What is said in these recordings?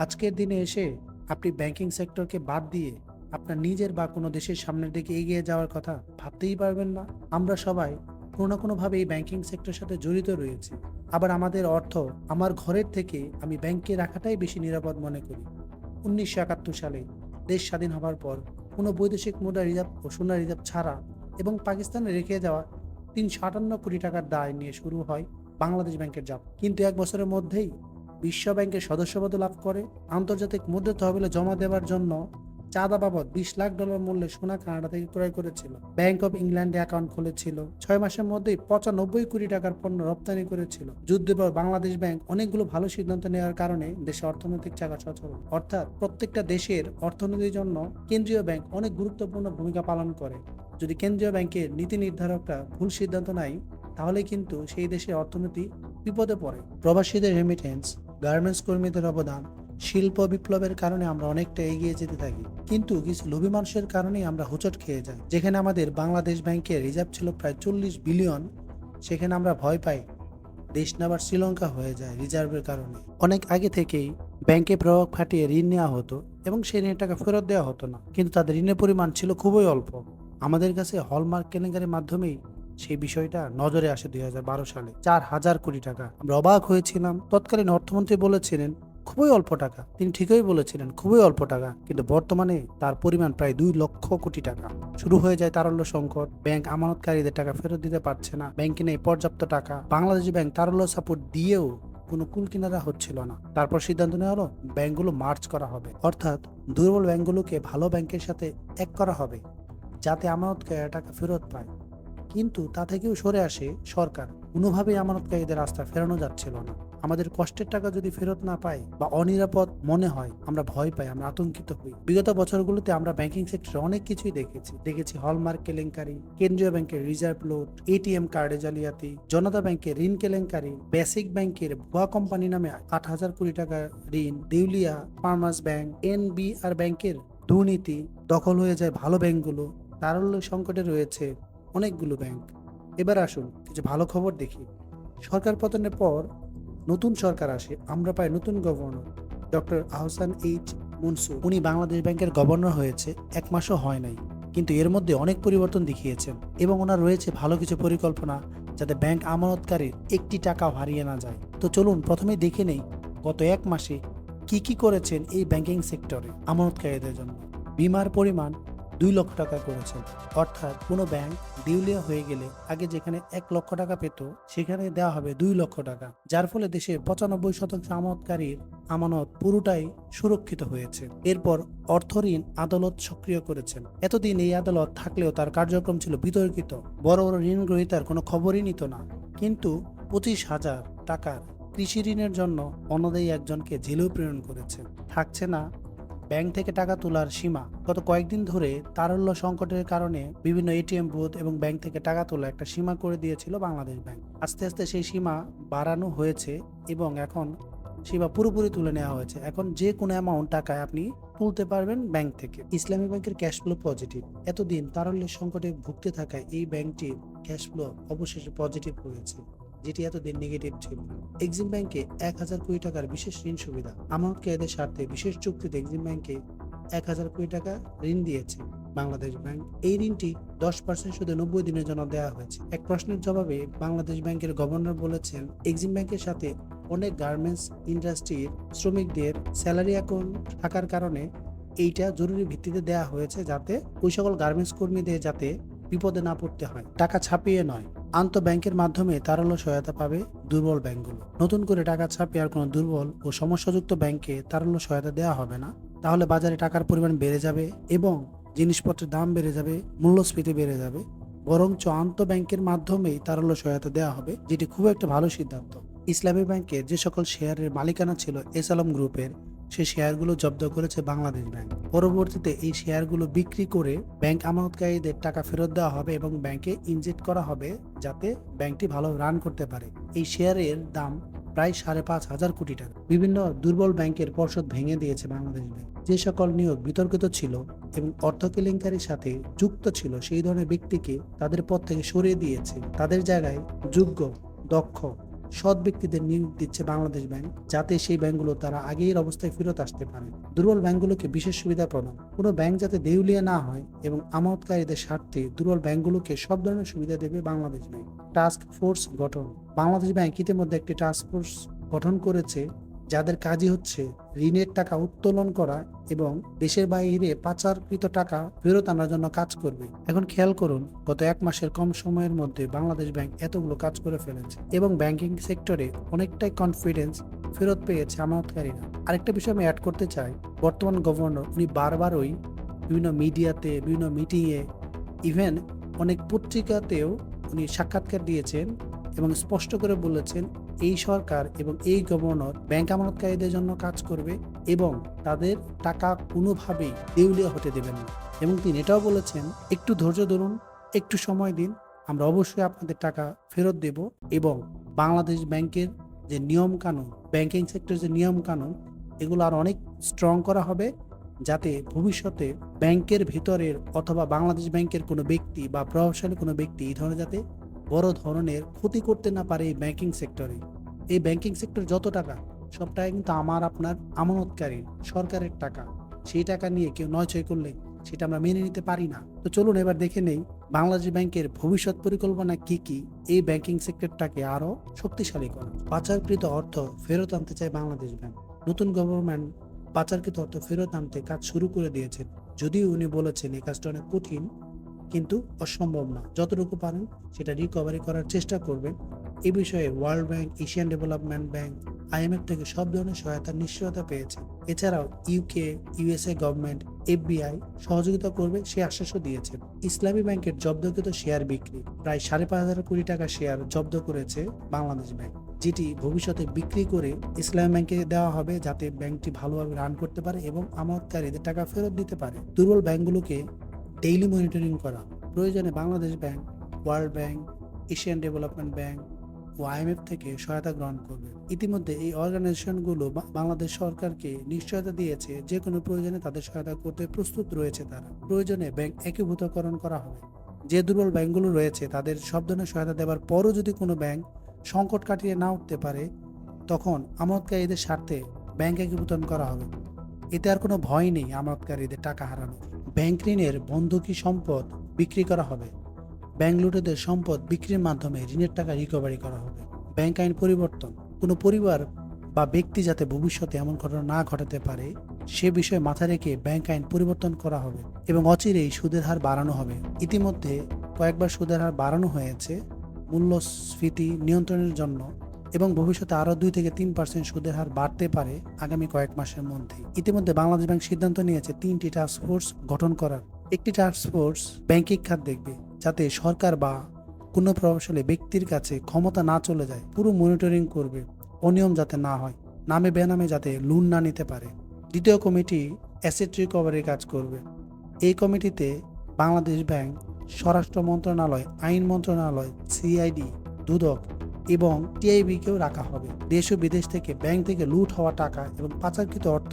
আজকের দিনে এসে আপনি ব্যাংকিং সেক্টরকে বাদ দিয়ে আপনার নিজের বা কোনো দেশের সামনের দিকে এগিয়ে যাওয়ার কথা ভাবতেই পারবেন না। আমরা সবাই কোনো না কোনোভাবে এই ব্যাংকিং সেক্টরের সাথে জড়িত রয়েছি। আবার আমাদের অর্থ আমার ঘরের থেকে আমি ব্যাংকে রাখাটাই বেশি নিরাপদ মনে করি। উনিশশো একাত্তর সালে দেশ স্বাধীন হবার পর কোনো বৈদেশিক মুদ্রা রিজার্ভ ও সোনা রিজার্ভ ছাড়া এবং পাকিস্তানে রেখে যাওয়া তিনশো আটান্ন কোটি টাকার দায় নিয়ে শুরু হয় বাংলাদেশ ব্যাংকের জাপ। কিন্তু এক বছরের মধ্যেই বিশ্ব ব্যাংকের সদস্যপদ লাভ করে। আন্তর্জাতিক মুদ্রা তহবিলে জমা দেওয়ার জন্য চাঁদা বাবদ বিশ লাখ ডলার মূল্যে সোনা কানাডা থেকে ক্রয় করেছিল। ব্যাংক অফ ইংল্যান্ডে অ্যাকাউন্ট খুলেছিল। ছয় মাসের মধ্যেই পঁচানব্বই কোটি টাকার পণ্য রপ্তানি করেছিল। যুদ্ধের পর বাংলাদেশ ব্যাংক অনেকগুলো ভালো সিদ্ধান্ত নেওয়ার কারণে দেশে অর্থনৈতিক চাকা সচল। অর্থাৎ প্রত্যেকটা দেশের অর্থনীতির জন্য কেন্দ্রীয় ব্যাংক অনেক গুরুত্বপূর্ণ ভূমিকা পালন করে। যদি কেন্দ্রীয় ব্যাংকের নীতি নির্ধারকরা ভুল সিদ্ধান্ত নেয় তাহলে কিন্তু সেই দেশের অর্থনীতি বিপদে পড়ে। প্রবাসীদের রেমিটেন্স গার্মেন্টস কর্মীদের অবদান, শিল্প বিপ্লবের কারণে আমরা অনেকটা এগিয়ে যেতে থাকি। কিন্তু কিছু লোভী মানুষের কারণেই আমরা হোঁচট খেয়ে যাই। যেখানে আমাদের বাংলাদেশ ব্যাংকের রিজার্ভ ছিল প্রায় চল্লিশ বিলিয়ন, সেখানে আমরা ভয় পাই। দেশ আবার শ্রীলঙ্কা হয়ে যায় রিজার্ভের কারণে। অনেক আগে থেকেই ব্যাংকে প্রভাব খাটিয়ে ঋণ নেওয়া হতো এবং সেই ঋণের টাকা ফেরত দেওয়া হতো না। কিন্তু তাদের ঋণের পরিমাণ ছিল খুবই অল্প। আমাদের কাছে হলমার্ক কেলেঙ্কারির মাধ্যমেই সেই বিষয়টা নজরে আসে দুই হাজার বারো সালে। চার হাজার কোটি টাকা। আমরা অবাক হয়েছিলাম। তৎকালীন অর্থমন্ত্রী বলেছিলেন, খুবই অল্প টাকা। তিনি ঠিকই বলেছিলেন, খুবই অল্প টাকা। কিন্তু বর্তমানে তার পরিমাণ প্রায় দুই লক্ষ কোটি টাকা। শুরু হয়ে যায় তারল্য সংকট। ব্যাংক আমানতকারীদের টাকা ফেরত দিতে পারছে না। ব্যাংকে নেই পর্যাপ্ত টাকা। বাংলাদেশ ব্যাংক তারল্য সাপোর্ট দিয়েও কোনো কুল কিনারা হচ্ছিল না। তারপর সিদ্ধান্ত নেওয়া হলো, ব্যাংকগুলো মার্চ করা হবে। অর্থাৎ দুর্বল ব্যাংকগুলোকে ভালো ব্যাংকের সাথে এক করা হবে, যাতে আমানতকারীরা টাকা ফেরত পায়। কিন্তু তা থেকেও সরে আসে সরকার। কোনোভাবেই আমানতকারীদের রাস্তা ফেরানো যাচ্ছিল না। আমাদের কষ্টের টাকা যদি ফেরত না পাই বা অনিরাপদ মনে হয়, আমরা ভয় পাই, আমরা আতঙ্কিত হই। বিগত বছরগুলোতে আমরা ব্যাংকিং সেক্টরে অনেক কিছুই দেখেছি। দেখেছি হলমার্ক কেলেঙ্কারি, কেন্দ্রীয় ব্যাংকের রিজার্ভ লোড এটিএম কার্ডে জালিয়াতি, জনতা ব্যাংকের ঋণ কেলেঙ্কারি বেসিক ব্যাংকের ভুয়া কোম্পানি নামে আট হাজার কোটি টাকা ঋণ, দেউলিয়া ফার্মার্স ব্যাংক এনবিআর ব্যাংকের দুর্নীতি, দখল হয়ে যায় ভালো ব্যাংকগুলো, তারল্য সংকটে রয়েছে অনেকগুলো ব্যাংক এবার আসুন কিছু ভালো খবর দেখি। সরকার পতনের পর নতুন সরকার আসে, আমরা পাই নতুন governor doctor Ahsan H Mansur. উনি বাংলাদেশ ব্যাংকের গভর্নর হয়েছে, এক মাসও হয় নাই। কিন্তু এর মধ্যে অনেক পরিবর্তন দেখিয়েছেন এবং ওনার রয়েছে ভালো কিছু পরিকল্পনা যাতে ব্যাংক আমানতকারীর একটি টাকাও হারিয়ে না যায়। তো চলুন, প্রথমে দেখে নেই গত এক মাসে কি কি করেছেন এই ব্যাংকিং সেক্টরে আমানতকারীদের জন্য। বিমার পরিমাণ দুই লক্ষ টাকা করেছেন। অর্থাৎ কোনো ব্যাংক দেউলিয়া হয়ে গেলে আগে যেখানে এক লক্ষ টাকা পেত, সেখানে দেওয়া হবে দুই লক্ষ টাকা। যার ফলে দেশের পঁচানব্বই শতাংশ আমানতকারীর আমানত পুরোটাই সুরক্ষিত হয়েছে। এরপর অর্থ ঋণ আদালত সক্রিয় করেছেন। এতদিন এই আদালত থাকলেও তার কার্যক্রম ছিল বিতর্কিত। বড় বড় ঋণ গ্রহীতার কোনো খবরই নিত না। কিন্তু পঁচিশ হাজার টাকার কৃষি ঋণের জন্য অনদেই একজনকে জেলেও প্রেরণ করেছে। থাকছে না ব্যাংক থেকে টাকা তোলার সীমা। গত কয়েকদিন ধরে তারল্য সংকটের কারণে বিভিন্ন এটিএম বুথ এবং ব্যাংক থেকে টাকা তোলা একটা সীমা করে দিয়েছিল বাংলাদেশ ব্যাংক। আস্তে আস্তে সেই সীমা বাড়ানো হয়েছে এবং এখন সীমা পুরোপুরি তুলে নেওয়া হয়েছে। এখন যে কোনো অ্যামাউন্ট টাকায় আপনি তুলতে পারবেন ব্যাংক থেকে। ইসলামী ব্যাংকের ক্যাশ ফ্লো পজিটিভ এতদিন তারল্যের সংকটে ভুগতে থাকায় এই ব্যাংকটির ক্যাশ ফ্লো অবশেষে পজিটিভ হয়েছে। যেটি এতদিন নেগেটিভ ছিল। এক্সিম ব্যাংকে এক হাজার কোটি টাকার বিশেষ ঋণ সুবিধা। আমানতকারীদের স্বার্থে বিশেষ চুক্তিতে এক্সিম ব্যাংকে এক হাজার কোটি টাকা ঋণ দিয়েছে। বাংলাদেশ ব্যাংক এই ঋণটি দশ পার্সেন্ট শুধু নব্বই দিনের জন্য দেওয়া হয়েছে। এক প্রশ্নের জবাবে বাংলাদেশ ব্যাংকের গভর্নর বলেছেন এক্সিম ব্যাংকের সাথে অনেক গার্মেন্টস ইন্ডাস্ট্রির শ্রমিকদের স্যালারি অ্যাকাউন্ট থাকার কারণে এইটা জরুরি ভিত্তিতে দেওয়া হয়েছে যাতে ওই সকল গার্মেন্টস কর্মীদের যাতে বিপদে না পড়তে হয়। টাকা ছাপিয়ে নয়। আন্ত ব্যাংকের মাধ্যমে তারল্য সহায়তা পাবে দুর্বল ব্যাংকগুলো। নতুন করে টাকা ছাপিয়ে আর কোনো দুর্বল ও সমস্যাযুক্ত ব্যাংকে তারল্য সহায়তা দেওয়া হবে না। তাহলে বাজারে টাকার পরিমাণ বেড়ে যাবে এবং জিনিসপত্রের দাম বেড়ে যাবে, মূল্যস্ফীতি বেড়ে যাবে। বরঞ্চ আন্ত ব্যাংকের মাধ্যমেই তারল্য সহায়তা দেওয়া হবে, যেটি খুব একটা ভালো সিদ্ধান্ত। ইসলামী ব্যাংকের যে সকল শেয়ারের মালিকানা ছিল এস আলম গ্রুপের সেই শেয়ারগুলো জব্দ করেছে বাংলাদেশ ব্যাংক। পরবর্তীতে এই শেয়ারগুলো বিক্রি করে ব্যাংক আমানতকারীদের টাকা ফেরত দেওয়া হবে এবং ব্যাংকে ইনজেক্ট করা হবে যাতে ব্যাংকটি ভালো রান করতে পারে। এই শেয়ারের দাম প্রায় সাড়ে পাঁচ হাজার কোটি টাকা। বিভিন্ন দুর্বল ব্যাংকের পর্ষদ ভেঙে দিয়েছে বাংলাদেশ ব্যাংক। যে সকল নিয়োগ বিতর্কিত ছিল এবং অর্থ কেলেঙ্কারির সাথে যুক্ত ছিল সেই ধরনের ব্যক্তিকে তাদের পদ থেকে সরিয়ে দিয়েছে। তাদের জায়গায় যোগ্য, দক্ষ সৎ ব্যক্তিদের নিয়োগ দিচ্ছে বাংলাদেশ ব্যাংক যাতে সেই ব্যাংকগুলো তারা আগের অবস্থায় ফেরত আসতে পারে। দুর্বল ব্যাংকগুলোকে বিশেষ সুবিধা প্রদান। কোনো ব্যাংক যাতে দেউলিয়া না হয় এবং আমানতকারীদের স্বার্থে দুর্বল ব্যাংকগুলোকে সব ধরনের সুবিধা দেবে বাংলাদেশ ব্যাংক। টাস্ক ফোর্স গঠন। বাংলাদেশ ব্যাংক ইতিমধ্যে একটি টাস্ক ফোর্স গঠন করেছে যাদের কাজই হচ্ছে ঋণের টাকা উত্তোলন করা এবং দেশের বাইরে পাচারকৃত টাকা ফেরত আনার জন্য কাজ করবে। এখন খেয়াল করুন, গত এক মাসের কম সময়ের মধ্যে বাংলাদেশ ব্যাংক এতগুলো কাজ করে ফেলেছে এবং ব্যাংকিং সেক্টরে অনেকটাই কনফিডেন্স ফেরত পেয়েছে আমানতকারীরা। আরেকটা বিষয় আমি অ্যাড করতে চাই, বর্তমান গভর্নর উনি বারবারই বিভিন্ন মিডিয়াতে বিভিন্ন মিটিংয়ে ইভেন অনেক পত্রিকাতেও উনি সাক্ষাৎকার দিয়েছেন এবং স্পষ্ট করে বলেছেন এই সরকার এবং এই গভর্নর ব্যাংক আমানতকারীদের জন্য কাজ করবে এবং তাদের টাকা কোনোভাবেই দেউলিয়া হতে দেবেন না। এবং তিনি এটাও বলেছেন, একটু ধৈর্য ধরুন, একটু সময় দিন, আমরা অবশ্যই আপনাদের টাকা ফেরত দেব এবং বাংলাদেশ ব্যাংকের যে নিয়ম কানুন ব্যাংকিং সেক্টর যে নিয়ম কানুন এগুলো আর অনেক স্ট্রং করা হবে যাতে ভবিষ্যতে ব্যাংকের ভিতরের অথবা বাংলাদেশ ব্যাংকের কোনো ব্যক্তি বা প্রভাবশালী কোনো ব্যক্তি এই ধরনের যাতে বড় ধরনের ক্ষতি করতে না পারে এই ব্যাংকিং সেক্টরে এই ব্যাংকিং সেক্টর যত টাকা সব টাকা কিন্তু আমার, আপনার আমানতকারী, সরকারের টাকা। সেই টাকা নিয়ে কেউ নয় নয়ছয় করলে সেটা আমরা মেনে নিতে পারি না। তো চলুন এবার দেখে নেই বাংলাদেশ ব্যাংকের ভবিষ্যৎ পরিকল্পনা কি কি? এই ব্যাংকিং সেক্টরটাকে আরও শক্তিশালী করা। পাচারকৃত অর্থ ফেরত আনতে চায় বাংলাদেশ ব্যাংক। নতুন গভর্নমেন্ট পাচারকৃত অর্থ ফেরত আনতে কাজ শুরু করে দিয়েছেন যদিও উনি বলেছেন এই কাজটা অনেক কঠিন কিন্তু অসম্ভব না। যতটুকু পারেন সেটা রিকভারি করার চেষ্টা করবেন। এ বিষয়ে World Bank Asian Development Bank IMF থেকে সব ধরনের সহায়তার নিশ্চয়তা পেয়েছে। এছাড়াও ইউকে ইউএসএ গভর্নমেন্ট এফবিআই সহযোগিতা করবে সে আশ্বাসও দিয়েছে। ইসলামী ব্যাংকের জব্দকৃত শেয়ার বিক্রি প্রায় সাড়ে পাঁচ হাজার কোটি টাকা শেয়ার জব্দ করেছে বাংলাদেশ ব্যাংক, যেটি ভবিষ্যতে বিক্রি করে ইসলামী ব্যাংকে দেওয়া হবে যাতে ব্যাংকটি ভালোভাবে রান করতে পারে এবং আমানতকারীদের টাকা ফেরত দিতে পারে। দুর্বল ব্যাংকগুলোকে ডেইলি মনিটরিং করা। প্রয়োজনে Bangladesh Bank World Bank Asian Development Bank ও আইএমএফ থেকে সহায়তা গ্রহণ করবে। ইতিমধ্যে এই অর্গানাইজেশনগুলো বাংলাদেশ সরকারকে নিশ্চয়তা দিয়েছে, যে কোনো প্রয়োজনে তাদের সহায়তা করতে প্রস্তুত রয়েছে তারা। প্রয়োজনে ব্যাংক একীভূতকরণ করা হবে। যে দুর্বল ব্যাংকগুলো রয়েছে, তাদের সব ধরনের সহায়তা দেওয়ার পরও যদি কোনো ব্যাংক সংকট কাটিয়ে না উঠতে পারে, তখন আমানতকারীদের স্বার্থে ব্যাংক একীভূতন করা হবে। এতে আর কোনো ভয় নেই আমানতকারীদের টাকা হারানো। ব্যাংক ঋণের বন্ধকি সম্পদ বিক্রি করা হবে। ব্যাংক লুটেদের সম্পদ বিক্রির মাধ্যমে ঋণের টাকা রিকভারি করা হবে। ব্যাংক আইন পরিবর্তন। কোনো পরিবার বা ব্যক্তি যাতে ভবিষ্যতে এমন ঘটনা না ঘটাতে পারে, সে বিষয়ে মাথা রেখে ব্যাংক আইন পরিবর্তন করা হবে এবং অচিরেই সুদের হার বাড়ানো হবে। ইতিমধ্যে কয়েকবার সুদের হার বাড়ানো হয়েছে। মূল্যস্ফীতি নিয়ন্ত্রণের জন্য এবং ভবিষ্যতে আরও দুই থেকে তিন পার্সেন্ট সুদের হার বাড়তে পারে আগামী কয়েক মাসের মধ্যে। ইতিমধ্যে বাংলাদেশ ব্যাংক সিদ্ধান্ত নিয়েছে তিনটি টাস্ক ফোর্স গঠন করার। একটি টাস্ক ফোর্স ব্যাংকিং খাত দেখবে, যাতে সরকার বা কোনো প্রভাবশালী ব্যক্তির কাছে ক্ষমতা না চলে যায়। পুরো মনিটরিং করবে, অনিয়ম যাতে না হয়, নামে বেনামে যাতে লোন না নিতে পারে। দ্বিতীয় কমিটি অ্যাসেট রিকভারির কাজ করবে। এই কমিটিতে বাংলাদেশ ব্যাংক, স্বরাষ্ট্র মন্ত্রণালয়, আইন মন্ত্রণালয় সিআইডি দুদক এবং টিআইবিকেও রাখা হবে। দেশ ও বিদেশ থেকে ব্যাংক থেকে লুট হওয়া টাকা এবং পাচারকৃত অর্থ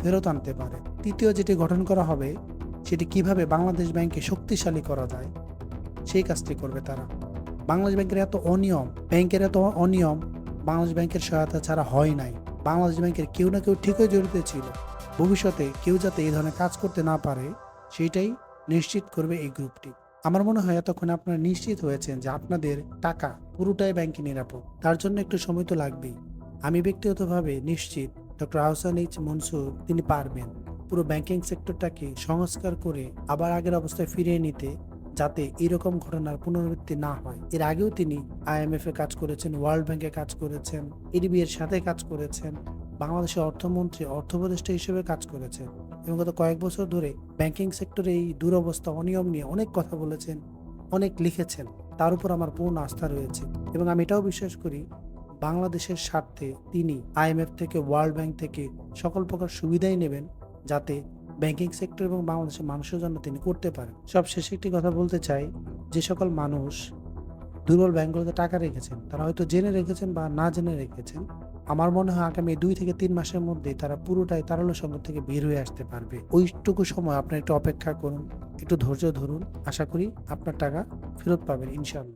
ফেরত আনতে পারে। তৃতীয় যেটি গঠন করা হবে, সেটি কীভাবে বাংলাদেশ ব্যাংককে শক্তিশালী করা যায়, সেই কাজটি করবে তারা। বাংলাদেশ ব্যাংকের এত অনিয়ম, ব্যাংকের এত অনিয়ম, বাংলাদেশ ব্যাংকের সহায়তা ছাড়া হয় নাই। বাংলাদেশ ব্যাংকের কেউ না কেউ ঠিকই জড়িত ছিল। ভবিষ্যতে কেউ যাতে এই ধরনের কাজ করতে না পারে, সেইটাই নিশ্চিত করবে এই গ্রুপটি। আমার মনে হয় এতক্ষণ আপনারা নিশ্চিত হয়েছেন যে আপনাদের টাকা পুরোটাই ব্যাংকে নিরাপদ। তার জন্য একটু সময় তো লাগবেই। আমি ব্যক্তিগতভাবে নিশ্চিত ডক্টর আহসান এইচ মনসুর, তিনি পারবেন পুরো ব্যাংকিং সেক্টরটাকে সংস্কার করে আবার আগের অবস্থায় ফিরিয়ে নিতে, যাতে এরকম ঘটনার পুনরাবৃত্তি না হয়। এর আগেও তিনি আইএমএফ এ কাজ করেছেন, ওয়ার্ল্ড ব্যাংকে কাজ করেছেন এডিবি এর সাথে কাজ করেছেন। বাংলাদেশের অর্থমন্ত্রী অর্থ উপদেষ্টা হিসেবে কাজ করেছেন এবং গত কয়েক বছর ধরে ব্যাংকিং সেক্টরে এই দুরবস্থা, অনিয়ম নিয়ে অনেক কথা বলেছেন, অনেক লিখেছেন। তার উপর আমার পূর্ণ আস্থা রয়েছে এবং আমি এটাও বিশ্বাস করি বাংলাদেশের স্বার্থে তিনি আইএমএফ থেকে, ওয়ার্ল্ড ব্যাংক থেকে সকল প্রকার সুবিধাই নেবেন যাতে ব্যাংকিং সেক্টর এবং বাংলাদেশের মানুষের জন্য তিনি করতে পারেন। সব শেষে একটি কথা বলতে চাই, যে সকল মানুষ দুর্বল ব্যাংকগুলোতে টাকা রেখেছেন, তারা হয়তো জেনে রেখেছেন বা না জেনে রেখেছেন আমার মনে হয় আগামী দুই থেকে তিন মাসের মধ্যে তারা পুরোটাই তারল্য সংকট থেকে বের হয়ে আসতে পারবে। ওইটুকু সময় আপনার একটু অপেক্ষা করুন, একটু ধৈর্য ধরুন। আশা করি আপনার টাকা ফেরত পাবেন ইনশাল্লাহ